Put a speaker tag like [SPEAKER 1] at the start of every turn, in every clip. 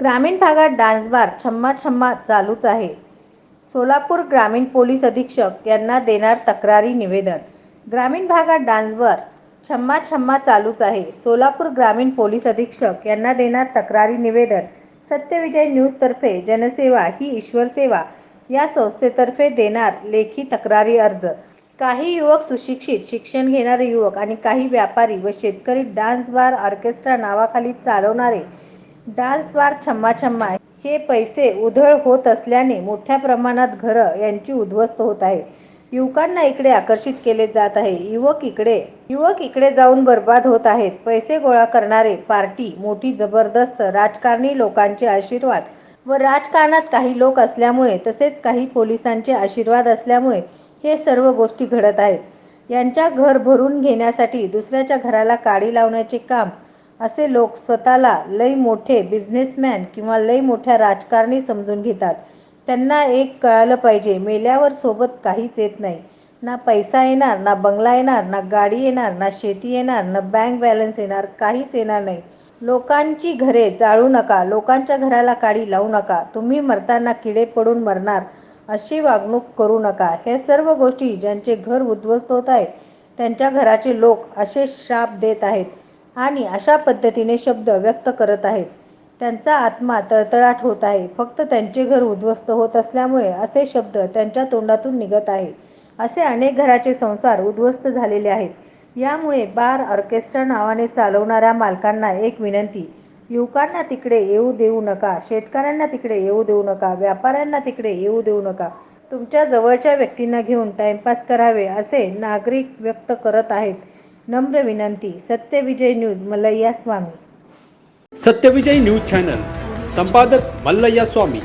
[SPEAKER 1] ग्रामीण भागात dance bar छम्मा छम्मा चालूच आहे. सोलापूर ग्रामीण पोलीस अधीक्षक यांना देणार तक्रारी निवेदन. ग्रामीण भागात डान्स बार छम्मा छम्मा चालूच आहे. सोलापूर ग्रामीण पोलीस अधीक्षक यांना देणार तक्रारी निवेदन. सत्यविजय न्यूजतर्फे जनसेवा ही ईश्वर सेवा या संस्थेतर्फे देणार लेखी तक्रारी अर्ज. काही युवक सुशिक्षित शिक्षण घेणारे युवक आणि काही व्यापारी व शेतकरी डान्स बार ऑर्केस्ट्रा नावाखाली चालवणारे डान्स बार छम्मा छम्मा हे पैसे उधळ होत असल्याने मोठ्या प्रमाणात घरं यांची उद्ध्वस्त होत आहे. युवकांना इकडे आकर्षित केले जात आहे. युवक इकडे युवक इकडे जाऊन बर्बाद होत आहेत. पैसे गोळा करणारे पार्टी मोठी जबरदस्त राजकारणी लोकांचे आशीर्वाद व राजकारणात काही लोक असल्यामुळे तसेच काही पोलिसांचे आशीर्वाद असल्यामुळे हे सर्व गोष्टी घडत आहेत. यांच्या घर भरून घेण्यासाठी दुसऱ्याच्या घराला काडी लावण्याचे काम असे लोक स्वतःला लई मोठे बिझनेसमॅन किंवा लई मोठ्या राजकारणी समजून घेतात. त्यांना एक कळालं पाहिजे मेल्यावर सोबत काहीच येत नाही. ना पैसा येणार ना बंगला येणार ना गाडी येणार ना शेती येणार ना बँक बॅलन्स येणार काहीच येणार नाही. लोकांची घरे जाळू नका लोकांच्या घराला काडी लावू नका तुम्ही मरताना किडे पडून मरणार अशी वागणूक करू नका. हे सर्व गोष्टी ज्यांचे घर उद्ध्वस्त होत आहे त्यांच्या घराचे लोक असे श्राप देत आहेत. आणि अशा पद्धतीने शब्द व्यक्त करत आहेत. त्यांचा आत्मा तळतळाट होत आहे. फक्त त्यांचे घर उद्ध्वस्त होत असल्यामुळे असे शब्द त्यांच्या तोंडातून निघत आहे असे अनेक घराचे संसार उद्ध्वस्त झालेले आहेत. यामुळे बार ऑर्केस्ट्रा नावाने चालवणाऱ्या मालकांना एक विनंती. युवकांना तिकडे येऊ देऊ नका. शेतकऱ्यांना तिकडे येऊ देऊ नका. व्यापाऱ्यांना तिकडे येऊ देऊ नका. तुमच्या जवळच्या व्यक्तींना घेऊन टाइमपास करावे असे नागरिक व्यक्त करत आहेत. नम्र विनंती Satyavijay news Mallayya Swami.
[SPEAKER 2] Satyavijay news channel संपादक मल्लय्या स्वामी.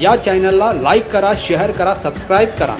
[SPEAKER 2] या चॅनलला लाईक करा शेअर करा सबस्क्राईब करा.